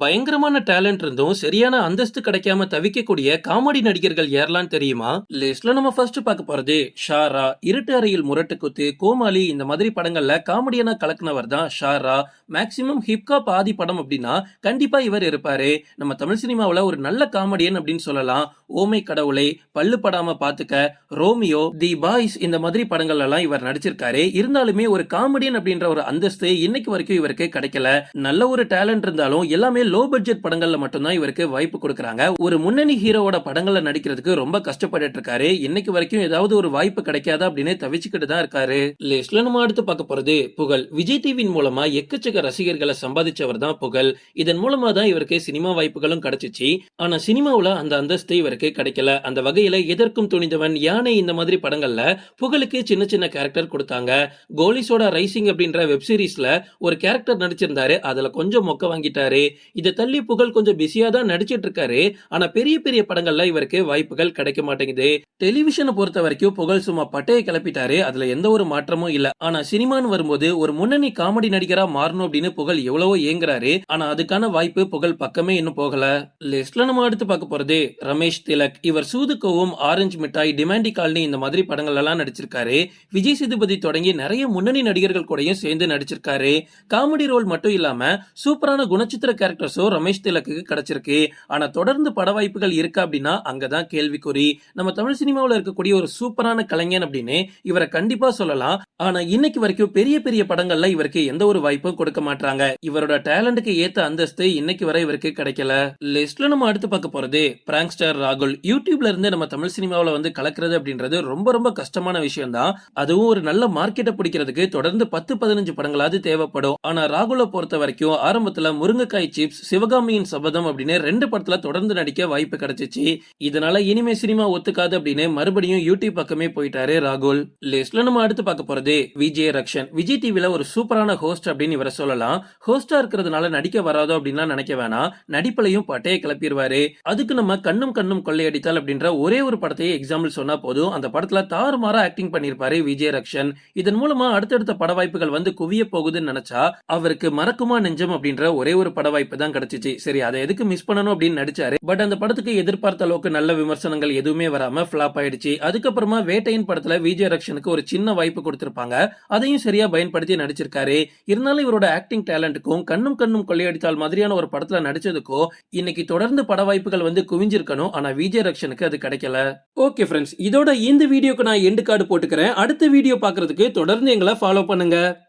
பயங்கரமான டேலண்ட் இருந்தும் சரியான அந்தஸ்து கிடைக்காம தவிக்கக்கூடிய காமெடி நடிகர்கள் யாரெல்லாம் தெரியுமா? லிஸ்ட்ல நம்ம ஃபர்ஸ்ட் பார்க்க போறது ஷாரா. இருட்டு அறையில் முரட்டு குத்து கோமாளி இந்த மாதிரி படங்கள்ல காமெடியனா கலக்குனவர் தான் ஷாரா. மேக்சிமம் ஹிப்காப் ஆதி படம் அப்படின்னா கண்டிப்பா இவர் இருப்பாரு. நம்ம தமிழ் சினிமாவில் ஒரு நல்ல காமெடியன் அப்படின்னு சொல்லலாம். ஓமை கடவுளை பல்லு படாம பாத்துக்க ரோமியோ தி பாய்ஸ் இந்த மாதிரி படங்கள் எல்லாம் இவர் நடிச்சிருக்காரு. இருந்தாலுமே ஒரு காமெடியன் அப்படின்ற ஒரு அந்தஸ்து இன்னைக்கு வரைக்கும் இவருக்கு கிடைக்கல. நல்ல ஒரு டேலண்ட் இருந்தாலும் எல்லாமே லோ பட்ஜெட் படங்கள்ல மட்டும்தான் இவருக்கு வாய்ப்பு கொடுக்குறாங்க. ஒரு முன்னணி ஹீரோவோட படங்கள்ல நடிக்கிறதுக்கு ரொம்ப கஷ்டப்பட்டுட்டு இருக்காரு. இன்னைக்கு வரைக்கும் ஏதாவது ஒரு வாய்ப்பு கிடைக்காதா அப்படின்னு தவிச்சுக்கிட்டு தான் இருக்காரு. லிஸ்ட்ல நம்ம அடுத்து பார்க்க போறது புகழ். விஜய் டிவியின் மூலமா எக்கச்சக்க ரசிகர்களை சம்பாதிச்சவர் தான் புகழ். இதன் மூலமா தான் இவருக்கு சினிமா வாய்ப்புகளும் கிடைச்சிச்சு. ஆனா சினிமாவுல அந்த அந்தஸ்து இவருக்கு கிடைக்கல. அந்த வகையில எதற்கும் துணிந்தவன் யானை இந்த மாதிரி படங்கள்ல புகழுக்கு சின்ன சின்ன கேரக்டர் கொடுத்தாங்க. கோலிஸோட ரைசிங் அப்படின்ற வெப் சீரிஸ்ல ஒரு கேரக்டர் நடிச்சிருந்தாரு. அதுல கொஞ்சம் மொக்க வாங்கிட்டாரு. இதை தள்ளி புகழ் கொஞ்சம் பிஸியா தான் நடிச்சிட்டு இருக்காரு ஆனா பெரிய பெரிய படங்கள்ல இவருக்கு வாய்ப்புகள் கிடைக்க மாட்டேங்குது. டெலிவிஷனை பொறுத்த வரைக்கும் புகழ் சும்மா பட்டையை கிளப்பிட்டாரு. அதுல எந்த ஒரு மாற்றமும் இல்ல. ஆனா சினிமான்னு வரும்போது ஒரு முன்னணி காமெடி நடிகரா மாறணும் அப்படின்னு புகழ் எவ்வளவோ ஏங்குறாரு. ஆனா அதுக்கான வாய்ப்பு புகழ் பக்கமே இன்னும் போகல. லிஸ்ட்ல நம்ம அடுத்து பார்க்க போறது ரமேஷ் திலக். இவர் சூதுக்கோவும் ஆரஞ்சு மிட்டாய் டிமாண்டி காலனி இந்த மாதிரி படங்கள் எல்லாம் நடிச்சிருக்காரு. விஜய் சேதுபதி தொடங்கி நிறைய முன்னணி நடிகர்கள் கூடயும் சேர்ந்து நடிச்சிருக்காரு. காமெடி ரோல் மட்டும் இல்லாம சூப்பரான குணச்சித்திர கேரக்டர் கேரக்டர்ஸும் ரமேஷ் திலக்கு கிடைச்சிருக்கு. ஆனா தொடர்ந்து பட வாய்ப்புகள் இருக்கா அப்படின்னா அங்கதான் கேள்விக்குறி. நம்ம தமிழ் சினிமாவுல இருக்கக்கூடிய ஒரு சூப்பரான கலைஞன் அப்படின்னு இவரை கண்டிப்பா சொல்லலாம். ஆனா இன்னைக்கு வரைக்கும் பெரிய பெரிய படங்கள்ல இவருக்கு எந்த ஒரு வாய்ப்பும் கொடுக்க மாட்டாங்க இவரோட டேலண்ட்டுக்கு ஏத்த அந்தஸ்து இன்னைக்கு வரை இவருக்கு கிடைக்கல. லிஸ்ட்ல நம்ம அடுத்து பார்க்க போறது பிராங்ஸ்டர் ராகுல். யூடியூப்ல இருந்து நம்ம தமிழ் சினிமாவில் வந்து கலக்கிறது அப்படின்றது ரொம்ப ரொம்ப கஷ்டமான விஷயம் தான் அதுவும் ஒரு நல்ல மார்க்கெட்டை பிடிக்கிறதுக்கு தொடர்ந்து பத்து பதினஞ்சு படங்களாவது தேவைப்படும். ஆனா ராகுலை பொறுத்த வரைக்கும் ஆரம்பத்துல முருங்கைக்காய் சிப்ஸ் சிவகாமியின் சபதம் அப்படின்னு ரெண்டு படத்துல தொடர்ந்து நடிக்க வாய்ப்பு கிடைச்சிச்சு. இதனால இனிமே சினிமா ஒத்துக்காது அப்படின்னு மறுபடியும் யூடியூப் பக்கமே போயிட்டாரு ராகுல். லிஸ்ட்ல நம்ம அடுத்து பார்க்க போறது விஜய் ரக்ஷன். விஜய் டிவில ஒரு சூப்பரான ஹோஸ்ட் அப்படின்னு இவரை சொல்லலாம். ஹோஸ்டா இருக்கிறதுனால நடிக்க வராதோ அப்படின்லாம் நினைக்க வேணாம். நடிப்புலையும் பட்டையை கிளப்பிடுவாரு அதுக்கு நம்ம கண்ணும் கண்ணும் கொள்ளையடித்தால் அப்படின்ற ஒரே ஒரு படத்தையே எக்ஸாம்பிள் சொன்னா போதும். அந்த படத்துல தாறுமாறா ஆக்டிங் பண்ணிருப்பாரு விஜய் ரக்ஷன். இதன் மூலமா அடுத்தடுத்த பட வாய்ப்புகள் வந்து குவிய போகுதுன்னு நினைச்சா அவருக்கு மறக்குமா நெஞ்சம் அப்படின்ற ஒரே ஒரு பட வாய்ப்பு தான் கிடைச்சிச்சு. சரி அதை எதுக்கு மிஸ் பண்ணணும் அப்படின்னு நடிச்சாரு. பட் அந்த படத்துக்கு எதிர்பார்த்த அளவுக்கு நல்ல விமர்சனங்கள் எதுவுமே வராம ஃபிளாப் ஆயிடுச்சு. அதுக்கப்புறமா வேட்டையின் படத்துல விஜய் ரக்ஷனுக்கு ஒரு சின்ன வாய்ப்பு கொடுத்திருப்பாங்க. அதையும் சரியா பயன்படுத்தி நடிச்சிருக்காரு. இருந்தாலும் இவரோட ஆக்டிங் டேலண்ட்டுக்கும் கண்ணும் கண்ணும் கொள்ளையடித்தால் மாதிரியான ஒரு படத்துல நடிச்சதுக்கும் இன்னைக்கு தொடர்ந்து பட வாய்ப்புகள் வந்து குவிஞ்சிருக்கணும். ஆனா விஜய் ரக்ஷனுக்கு அது கிடைக்கல. ஓகே ஃப்ரெண்ட்ஸ் இதோட இந்த வீடியோக்கு நான் எண்டு கார்டு போட்டுக்கிறேன். அடுத்த வீடியோ பாக்குறதுக்கு தொடர்ந்து எங்களை ஃபாலோ பண்ணுங்க.